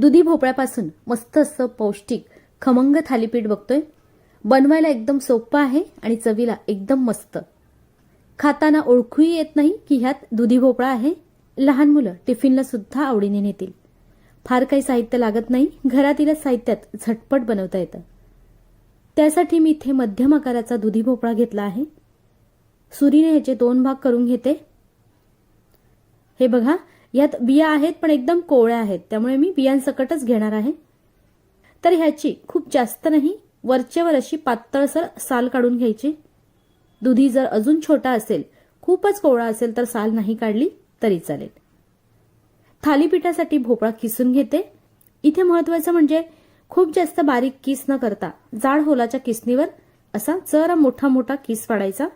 दुधी भोपळ्यापासून मस्त असं पौष्टिक खमंग थालीपीठ बघतोय. बनवायला एकदम सोपं आहे आणि चवीला एकदम मस्त. खाताना ओळखूही येत नाही की ह्यात दुधी भोपळा आहे. लहान मुलं टिफिनला सुद्धा आवडीने नेतील. फार काही साहित्य लागत नाही. घरातीलच साहित्यात झटपट बनवता येतं. त्यासाठी मी इथे मध्यम आकाराचा दुधी भोपळा घेतला आहे. सुरीने ह्याचे दोन भाग करून घेते. हे बघा यात बिया आहेत पण एकदम कोवळ्या आहेत. त्यामुळे मी बियांसकटच घेणार आहे. तर ह्याची खूप जास्त नाही वरचेवर अशी पातळसर साल काढून घ्यायची. दुधी जर अजून छोटा असेल खूपच कोवळा असेल तर साल नाही काढली तरी चालेल. थालीपीठासाठी भोपळा किसून घेते. इथे महत्वाचं म्हणजे खूप जास्त बारीक किस न करता जाड होलाच्या किसनीवर असा जरा मोठा मोठा किस पाडायचा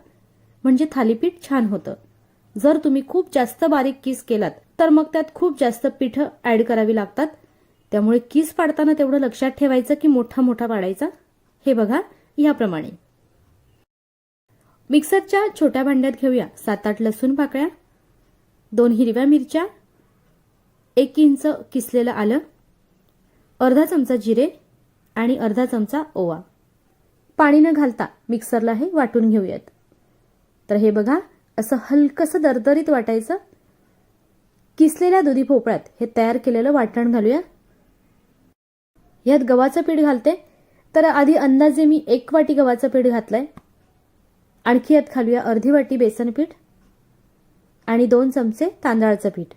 म्हणजे थालीपीठ छान होतं. जर तुम्ही खूप जास्त बारीक किस केलात तर मग त्यात खूप जास्त पीठ ऍड करावी लागतात. त्यामुळे किस पाडताना तेवढं लक्षात ठेवायचं की मोठा मोठा पाडायचा. हे बघा याप्रमाणे. मिक्सरच्या छोट्या भांड्यात घेऊया सात आठ लसूण पाकळ्या दोन हिरव्या मिरच्या एक इंच किसलेलं आलं अर्धा चमचा जिरे आणि अर्धा चमचा ओवा. पाणी न घालता मिक्सरला हे वाटून घेऊयात. तर हे बघा असं हलकसं दरदरीत वाटायचं. किसलेल्या दुधी भोपळ्यात हे तयार केलेलं वाटण घालूया? ह्यात गव्हाचं पीठ घालते. तर आधी अंदाजे मी एक वाटी गव्हाचं पीठ घातलंय. आणखी यात घालूया अर्धी वाटी बेसन पीठ आणि दोन चमचे तांदळाचं पीठ.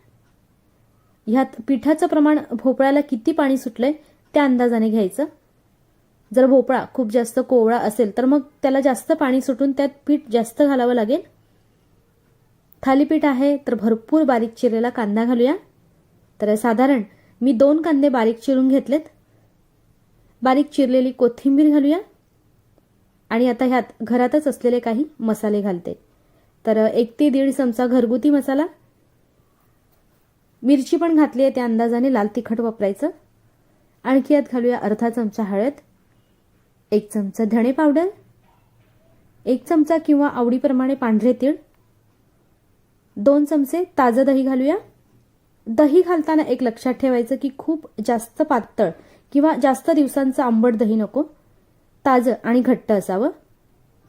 ह्यात पिठाचं प्रमाण भोपळ्याला किती पाणी सुटलंय त्या अंदाजाने घ्यायचं. जर भोपळा खूप जास्त कोवळा असेल तर मग त्याला जास्त पाणी सुटून त्यात पीठ जास्त घालावं लागेल. थालीपीठ आहे तर भरपूर बारीक चिरलेला कांदा घालूया. तर साधारण मी दोन कांदे बारीक चिरून घेतलेत. बारीक चिरलेली कोथिंबीर घालूया. आणि आता ह्यात घरातच असलेले काही मसाले घालते. तर एक ते दीड चमचा घरगुती मसाला. मिरची पण घातली आहे त्या अंदाजाने लाल तिखट वापरायचं. आणखी यात घालूया अर्धा चमचा हळद. एक चमचा धणे पावडर. एक चमचा किंवा आवडीप्रमाणे पांढरे तीळ. दोन चमचे ताजं दही घालूया. दही घालताना एक लक्षात ठेवायचं की खूप जास्त पातळ किंवा जास्त दिवसांचं आंबट दही नको. ताजं आणि घट्ट असावं.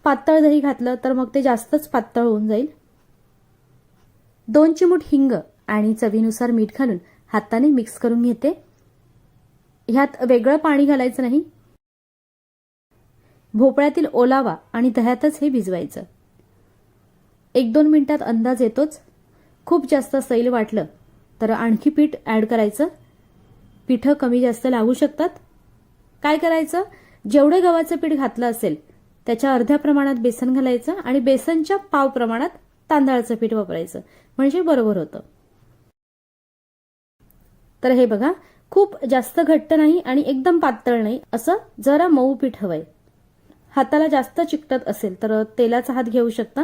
पातळ दही घातलं तर मग ते जास्तच पातळ होऊन जाईल. दोन चिमूट हिंग आणि चवीनुसार मीठ घालून हाताने मिक्स करून घेते. ह्यात वेगळं पाणी घालायचं नाही. भोपळ्यातील ओलावा आणि दह्यातच हे भिजवायचं. एक दोन मिनिटात अंदाज येतोच. खूप जास्त सैल वाटलं. तर आणखी पीठ ॲड करायचं. पिठं कमी जास्त लागू शकतात. काय करायचं? जेवढं गव्हाचं पीठ घातलं असेल त्याच्या अर्ध्या प्रमाणात बेसन घालायचं आणि बेसनच्या पाव प्रमाणात तांदळाचं पीठ वापरायचं. म्हणजे बरोबर होतं. तर हे बघा खूप जास्त घट्ट नाही आणि एकदम पातळ नाही असं जरा मऊ पीठ हवंय. हाताला जास्त चिकटत असेल तर तेलाचा हात घेऊ शकता.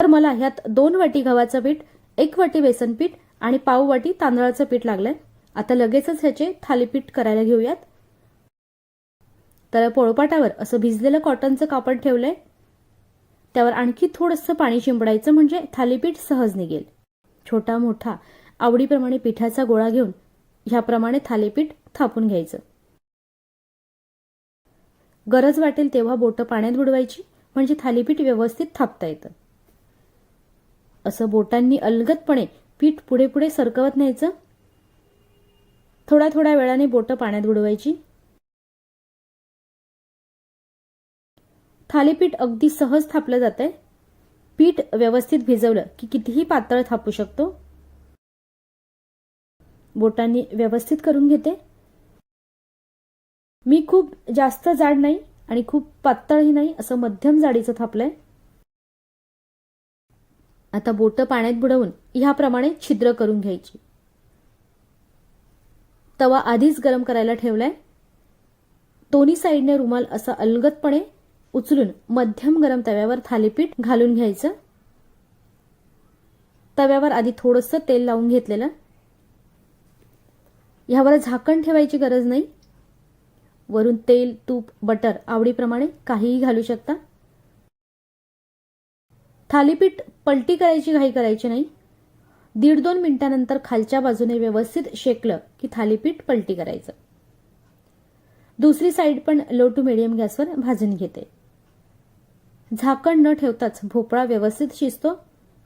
तर मला ह्यात दोन वाटी गव्हाचं पीठ एक वाटी बेसन पीठ आणि पाव वाटी तांदळाचं पीठ लागलंय. आता लगेचच ह्याचे थालीपीठ करायला घेऊयात. तर पोळपाटावर असं भिजलेलं कॉटनचं कापड ठेवलंय. त्यावर आणखी थोडंसं पाणी शिंपडायचं म्हणजे थालीपीठ सहज निघेल. छोटा मोठा आवडीप्रमाणे पिठाचा गोळा घेऊन ह्याप्रमाणे थालीपीठ थापून घ्यायचं. गरज वाटेल तेव्हा बोटं पाण्यात बुडवायची म्हणजे थालीपीठ व्यवस्थित थापता येतं. असं बोटांनी अलगदपणे पीठ पुढे पुढे सरकवत न्यायचं? थोड्या थोड्या वेळाने बोटं पाण्यात बुडवायची. थालीपीठ अगदी सहज थापलं जातंय. पीठ व्यवस्थित भिजवलं की कितीही पातळ थापू शकतो. बोटांनी व्यवस्थित करून घेते. मी खूप जास्त जाड नाही आणि खूप पातळही नाही असं मध्यम जाडीचं थापलंय. आता बोटं पाण्यात बुडवून ह्याप्रमाणे छिद्र करून घ्यायची. तवा आधीच गरम करायला ठेवलाय. दोन्ही साईडने रुमाल असा अलगदपणे उचलून मध्यम गरम तव्यावर थालीपीठ घालून घ्यायचं. तव्यावर आधी थोडंसं तेल लावून घेतलेलं. ह्यावर झाकण ठेवायची गरज नाही. वरून तेल तूप बटर आवडीप्रमाणे काहीही घालू शकता. थालीपीठ पलटी करायची घाई करायची नाही. दीड दोन मिनिटानंतर खालच्या बाजूने व्यवस्थित शेकलं की थालीपीठ पलटी करायचं. दुसरी साईड पण लो टू मिडियम गॅसवर भाजून घेते. झाकण न ठेवताच भोपळा व्यवस्थित शिजतो.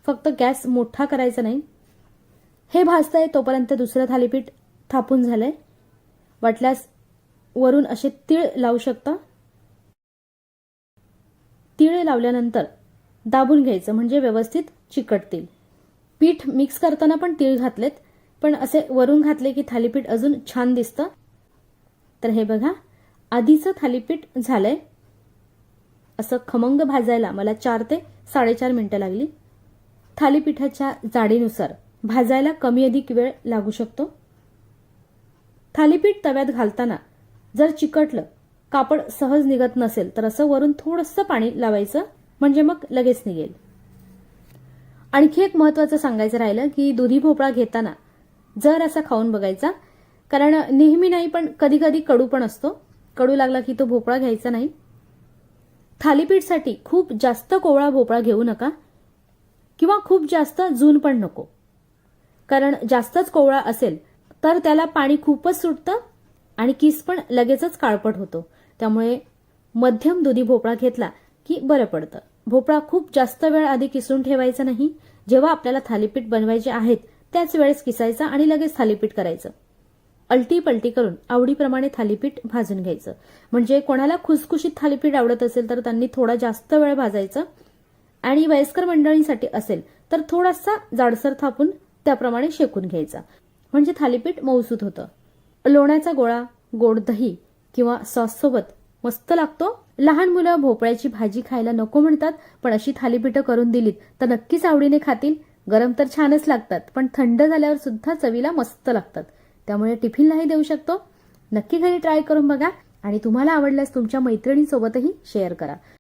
फक्त गॅस मोठा करायचा नाही. हे भाजतंय तोपर्यंत दुसरं थालीपीठ थापून झालंय. वाटल्यास वरून असे तीळ लावू शकता. तीळ लावल्यानंतर दाबून घ्यायचं म्हणजे व्यवस्थित चिकटतील. पीठ मिक्स करताना पण तीळ घातलेत पण असे वरून घातले की थालीपीठ अजून छान दिसतं. तर हे बघा आधीचं थालीपीठ झालंय. असं खमंग भाजायला मला चार ते साडेचार मिनिटं लागली. थालीपीठाच्या जाडीनुसार भाजायला कमी अधिक वेळ लागू शकतो. थालीपीठ तव्यात घालताना जर चिकटलं कापड सहज निघत नसेल तर असं वरून थोडंसं पाणी लावायचं. म्हणजे मग लगेच निघेल. आणखी एक महत्वाचं सांगायचं राहिलं की दुधी भोपळा घेताना जर असा खाऊन बघायचा कारण नेहमी नाही पण कधी कधी कडू पण असतो. कडू लागला की तो भोपळा घ्यायचा नाही. थालीपीठसाठी खूप जास्त कोवळा भोपळा घेऊ नका किंवा खूप जास्त जून पण नको. कारण जास्तच कोवळा असेल तर त्याला पाणी खूपच सुटतं आणि किस पण लगेचच काळपट होतो. त्यामुळे मध्यम दुधी भोपळा घेतला की बरं पडतं. भोपळा खूप जास्त वेळ आधी किसून ठेवायचा नाही. जेव्हा आपल्याला थालीपीठ बनवायचे आहेत त्याच वेळेस किसायचा आणि लगेच थालीपीठ करायचं. अलटी पलटी करून आवडीप्रमाणे थालीपीठ भाजून घ्यायचं. म्हणजे कोणाला खुसखुशीत थालीपीठ आवडत असेल तर त्यांनी थोडा जास्त वेळ भाजायचं. आणि वयस्कर मंडळींसाठी असेल तर थोडासा जाडसर थापून त्याप्रमाणे शेकून घ्यायचा. म्हणजे थालीपीठ मऊसूत होतं. लोण्याचा गोळा गोड दही किंवा सॉससोबत मस्त लागतो. लहान मुलं भोपळ्याची भाजी खायला नको म्हणतात पण अशी थालीपीठं करून दिलीत तर नक्कीच आवडीने खातील. गरम तर छानच लागतात पण थंड झाल्यावर सुद्धा चवीला मस्त लागतात. त्यामुळे टिफिनलाही देऊ शकतो. नक्की घरी ट्राय करून बघा आणि तुम्हाला आवडल्यास तुमच्या मैत्रिणींसोबतही शेअर करा.